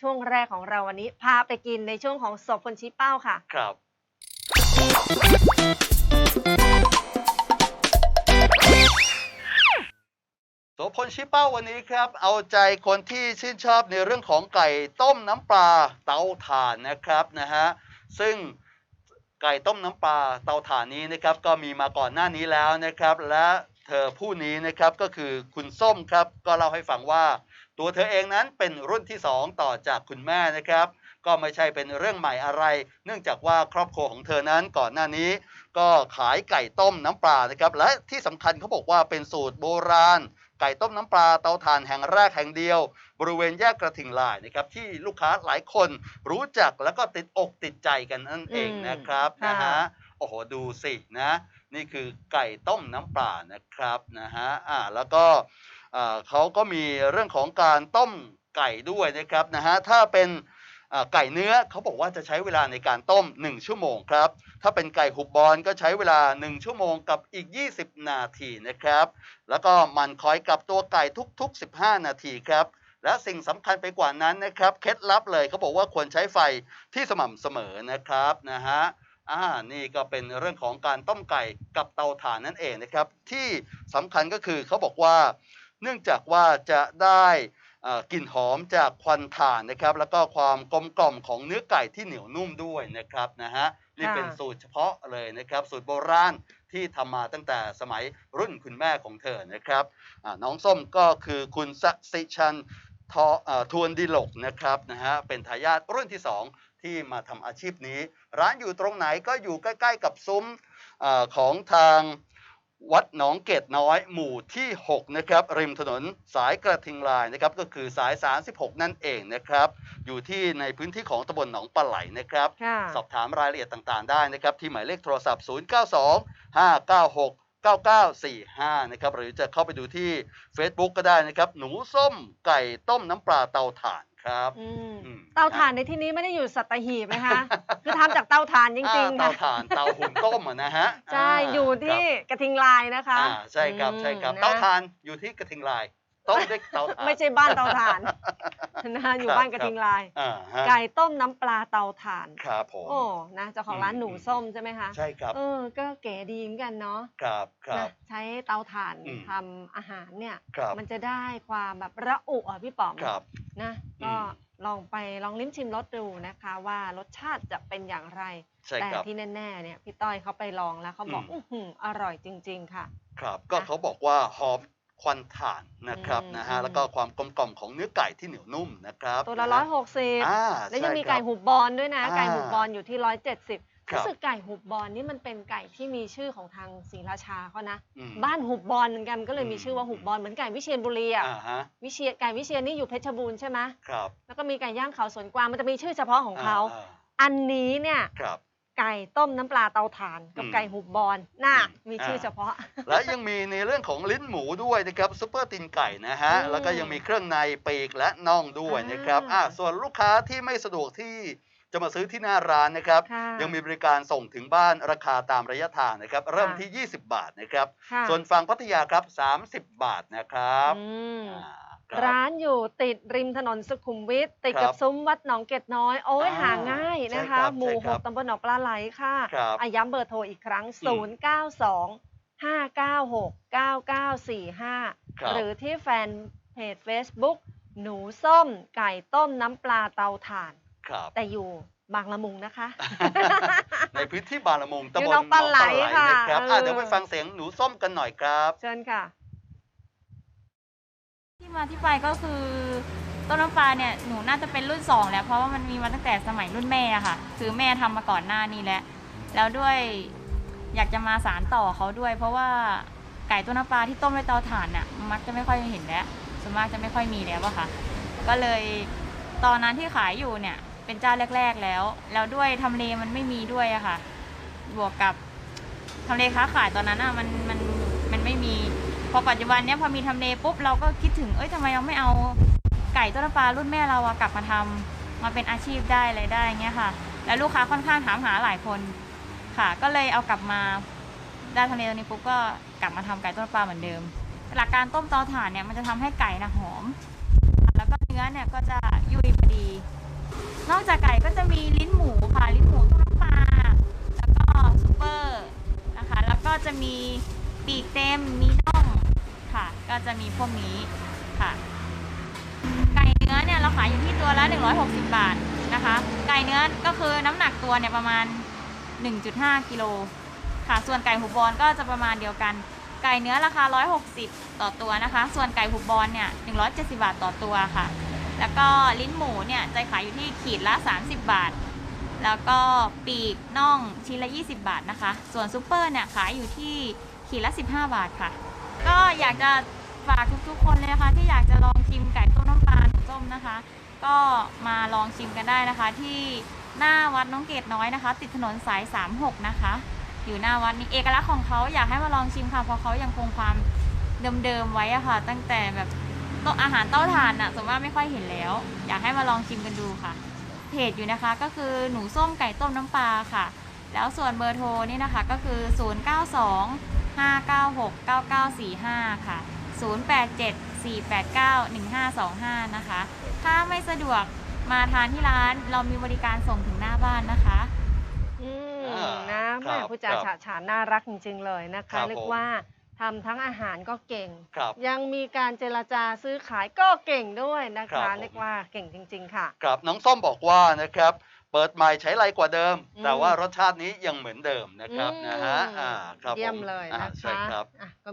ช่วงแรกของเราวันนี้พาไปกินในช่วงของศพคนชี้เป้าค่ะ ครับ โสพลชิเป้าวันนี้ครับ เอาใจคนที่ชื่นชอบในเรื่องของไก่ต้มน้ำปลาเตาถ่านนะครับนะฮะ ซึ่งไก่ต้มน้ำปลาเตาถ่านนี้นะครับ ก็มีมาก่อนหน้านี้แล้วนะครับ และเธอผู้นี้นะครับก็คือคุณส้มครับ ก็เล่าให้ฟังว่า ตัวเธอเองนั้นเป็นรุ่นที่สองต่อจากคุณแม่นะครับ ก็ไม่ใช่เป็นเรื่องใหม่อะไร เนื่องจากว่าครอบครัวของเธอนั้นก่อนหน้านี้ ก็ขายไก่ต้มน้ำปลานะครับ และที่สำคัญเขาบอกว่าเป็นสูตรโบราณ ไก่ต้มน้ำปลาเตาถ่านแห่งแรกแห่งเดียว บริเวณแยกกระทิงลายนะครับที่ลูกค้าหลายคนรู้จักแล้วก็ติดอกติดใจกันนั่นเองอืมนะครับค่ะนะฮะโอ้โหดูสินะ นี่คือไก่ต้มน้ำปลานะครับนะฮะอ่าแล้วก็อ่า เขาก็มีเรื่องของการต้มไก่ด้วยนะครับนะฮะถ้าเป็นไก่เนื้อเขาบอกว่าจะใช้เวลาในการต้ม 1 ชั่วโมงครับ ถ้าเป็นไก่หุบบอลก็ใช้เวลา 1 ชั่วโมงกับอีก 20 นาทีนะครับ แล้วก็มันคอยกับตัวไก่ทุก ๆ 15 นาทีครับ และสิ่งสำคัญไปกว่านั้นนะครับ เคล็ดลับเลยเขาบอกว่าควรใช้ไฟที่สม่ำเสมอนะครับนะฮะอ่านี่ก็เป็นเรื่องของการต้มไก่กับเตาถ่านนั่นเองนะครับ ที่สำคัญก็คือเขาบอกว่า เนื่องจากว่าจะได้เอ่อกลิ่นหอมจากควันถ่านนะครับ แล้วก็ความกลมกล่อมของเนื้อไก่ที่เหนียวนุ่มด้วยนะครับนะฮะนี่ค่ะเป็นสูตรเฉพาะเลยนะครับ สูตรโบราณที่ทำมาตั้งแต่สมัยรุ่นคุณแม่ของเธอนะครับอ่าน้องส้มก็คือคุณสสิชันทอเอ่อทวนดิลกนะครับนะฮะเป็นทายาทรุ่นที่สองที่มาทำอาชีพนี้ ร้านอยู่ตรงไหนก็อยู่ใกล้ ๆ กับซุ้มเออของทาง วัดหนองเกตน้อยหมู่ที่ 6 นะครับ ริมถนนสายกระทิงลายนะครับ ก็คือสาย 36 นั่นเองนะครับ อยู่ที่ในพื้นที่ของตำบลหนองปลาไหลนะครับค่ะสอบถามรายละเอียดต่างๆ ได้นะครับ ที่หมายเลขโทรศัพท์ 092 596 9945 นะครับ หรือจะเข้าไปดูที่ Facebook ก็ได้นะครับ หนูส้มไก่ต้มน้ำปลาเตาถ่าน ครับอืมอืมเตาถ่านในที่นี้ไม่ได้อยู่สัตหีบนะคะ คือทำจากเตาถ่านจริงๆอ่านะเตาถ่านเตาหุ่นต้มอะนะฮะใช่าอยู่ที่ครับกระทิงลายนะคะอ่าใช่ครับใช่ครับอืมเตานะถ่านอยู่ที่กระทิงลายต้มด้วยเตาถ่าน ไม่ใช่บ้านเตาถ่านนะคะอยู่ครับบ้านกระทิงลาย อ่าฮะไก่ต้มน้ำปลาเตาถ่าน ครับผม โอ้นะเจ้าของร้านอืม หนูส้มใช่ไหมคะใช่ครับเออ ก็เก๋ดีเหมือนกันเนาะครับครันะบ ใช้เตาถ่านอืม ทำอาหารเนี่ย ครับมันจะได้ความแบบระอุอะพี่ป๋อมครับ นะอืก็มลองไปลองลิ้มชิมรสดูนะคะ ว่ารสชาติจะเป็นอย่างไร ใช่แต่ครับ ที่แน่ๆเนี่ยพี่ต้อยเขาไปลองแล้วเขาบอกอืมอื้อหืออร่อยจริง ๆ ค่ะ ครับก็เขาบอกว่าหอมควันถ่านนะครับอืมนะฮะอืม แล้วก็ความกลมกล่อมของเนื้อไก่ที่เหนียวนุ่มนะครับตัวละนฮร้อยหกสิบอ่าแล้วยังมีใช่ครับไก่หุบบอลด้วยนะ อ่า ไก่หุบบอลอยู่ที่ร้อยเจ็ดสิบค รับรู้สึกไก่หุบบอลนี่มันเป็นไก่ที่มีชื่อของทางศรีราชาเขานะอืมบ้านหุบบอลเหมือนกันก็เลยมีอืมชื่อว่าหุบบอลเหมือนไก่วิเชียรบุรีอะอ่าฮะวิเชียรไก่วิเชียรนี่อยู่เพชรบูรณ์ใช่ไหมครับแล้วก็มีไก่ย่างเขาสวนกวางมันจะมีชื่อเฉพาะของเขาอ่าอันนี้เนี่ยครับ ไก่ต้มน้ำปลาเตาถ่านกับอืมไก่หุบบอลน่าอืมมีชื่ออ่า เฉพาะ และยังมีในเรื่องของลิ้นหมูด้วยนะครับซุปเปอร์ตินไก่นะฮะ อืมแล้วก็ยังมีเครื่องในปีกและน่องด้วยนะครับอ่าอ่าส่วนลูกค้าที่ไม่สะดวกที่ จะมาซื้อที่หน้าร้านนะครับค่ะยังมีบริการส่งถึงบ้านราคาตามระยะทางนะครับ เริ่มค่ะที่ 20 บาทนะครับค่ะส่วนฝั่งพัทยาครับ 30 บาทนะครับอืมอ่าครับร้านอยู่ติดริมถนนสุขุมวิทติดครักับบซุ้มวัดหนองเกตน้อย โอ้ยอ่าหาง่ายนะใช่คคะรับหมู่ใช่หครักบตำบลหนองปลาไหลค่ะครับอาย้ำเบอร์โทรอีกครั้งอืม0 9 2 5 9 6 9 9 4ครับ5หรือที่แฟนเพจ Facebook หนูส้ม ไก่ต้มน้ำปลาเตาถ่าน ครับแต่อยู่บางละมุงนะคะ ในพื้นที่บางละมุงตำบลอยู่หนองปลาไหลค่ะนะครับเอออะเดี๋ยวไปฟังเสียงหนูส้มกันหน่อยครับเชิญค่ะ ที่มาที่ไปก็คือต้นน้ำปลาเนี่ยหนูน่าจะเป็นรุ่นสองแล้ว เพราะว่ามันมีมาตั้งแต่สมัยรุ่นแม่อะค่ะ คือแม่ทำมาก่อนหน้านี้แล้ว แล้วด้วยอยากจะมาสารต่อเขาด้วย เพราะว่าไก่ต้นน้ำปลาที่ต้มด้วยเตาถ่านน่ะมักจะไม่ค่อยเห็นแล้วส่วนมากจะไม่ค่อยมีแล้วอะค่ะ ก็เลยตอนนั้นที่ขายอยู่เนี่ย เป็นเจ้าแรก ๆแล้ว แล้วด้วยทำเลมันไม่มีด้วยอะค่ะ บวกกับทำเลค้าขายตอนนั้นอะมันมันมันไม่มี พอปัจจุบันเนี้ยพอมีทำเลปุ๊บเราก็คิดถึงเอ้ยทำไมเราไม่เอาไก่ต้นน้ำปลารุ่นแม่เราอะกลับมาทำมาเป็นอาชีพได้อะไรได้เงี้ยค่ะ แล้วลูกค้าค่อนข้างถามหาหลายคนค่ะ ก็เลยเอากลับมาได้ทำเลตรงนี้ปุ๊บก็กลับมาทำไก่ต้นน้ำปลาเหมือนเดิม หลักการต้มเตาถ่านเนี่ยมันจะทำให้ไก่นะหอม แล้วก็มีนื้อเนี่ยก็จะยุ่ยพอดี นอกจากไก่ก็จะมีลิ้นหมูค่ะ ลิ้นหมูต้มน้ำปลาแล้วก็ซูเปอร์นะคะ แล้วก็จะมีปีกเต็มมีน่องค่ะ ก็จะมีพวกนี้ค่ะ ไก่เนื้อเนี่ยเราขายอยู่ที่ตัวละ 160 บาทนะคะ ไก่เนื้อก็คือน้ำหนักตัวเนี่ยประมาณ 1.5 กิโลค่ะ ส่วนไก่หูบอลก็จะประมาณเดียวกัน ไก่เนื้อราคา 160 ต่อตัวนะคะ ส่วนไก่หูบอลเนี่ย 170 บาทต่อตัวค่ะ แล้วก็ลิ้นหมูเนี่ยจะขายอยู่ที่ขีดละ 30 บาท แล้วก็ปีกน่องชิ้นละ 20 บาทนะคะ ส่วนซูเปอร์เนี่ยขายอยู่ที่ขีดละ 15 บาทค่ะ ก็อยากจะฝากทุกๆ คนเลยนะคะ ที่อยากจะลองชิมไก่ต้มน้ำปลาหนูส้มนะคะ ก็มาลองชิมกันได้นะคะ ที่หน้าวัดน้องเกดน้อยนะคะ ติดถนนสาย 36 นะคะ อยู่หน้าวัดนี้เอกลักษณ์ของเขาอยากให้มาลองชิมค่ะเพราะเขายังคงความเดิมๆไว้อะค่ะ ตั้งแต่แบบ โต๊ะอาหารเต้าถ่านอะสมมติว่าไม่ค่อยเห็นแล้ว อยากให้มาลองชิมกันดูค่ะ เพจอยู่นะคะก็คือหนูส้มไก่ต้มน้ำปลาค่ะ แล้วส่วนเบอร์โทรนี่นะคะก็คือ 092 596 9945 ค่ะ 087 489 1525 นะคะ ถ้าไม่สะดวกมาทานที่ร้านเรามีบริการส่งถึงหน้าบ้านนะคะอืมอ่านะแม่ครับผู้จาครับฉะฉานน่ารักจริงๆเลยนะครัคะบเรียผกมว่า ทำทั้งอาหารก็เก่ง ครับ ยังมีการเจรจาซื้อขายก็เก่งด้วยนะครัคะบผม เรียกว่าเก่งจริง ๆ ค่ะ ครับน้องส้มบอกว่านะครับ เปิดใหม่ใช้ไรกว่าเดิม อืม แต่ว่ารสชาตินี้ยังเหมือนเดิมนะครับอืมนะฮะอ่าครับเยี่ยมผเลยอ่านะคะใช่ครับ อะก็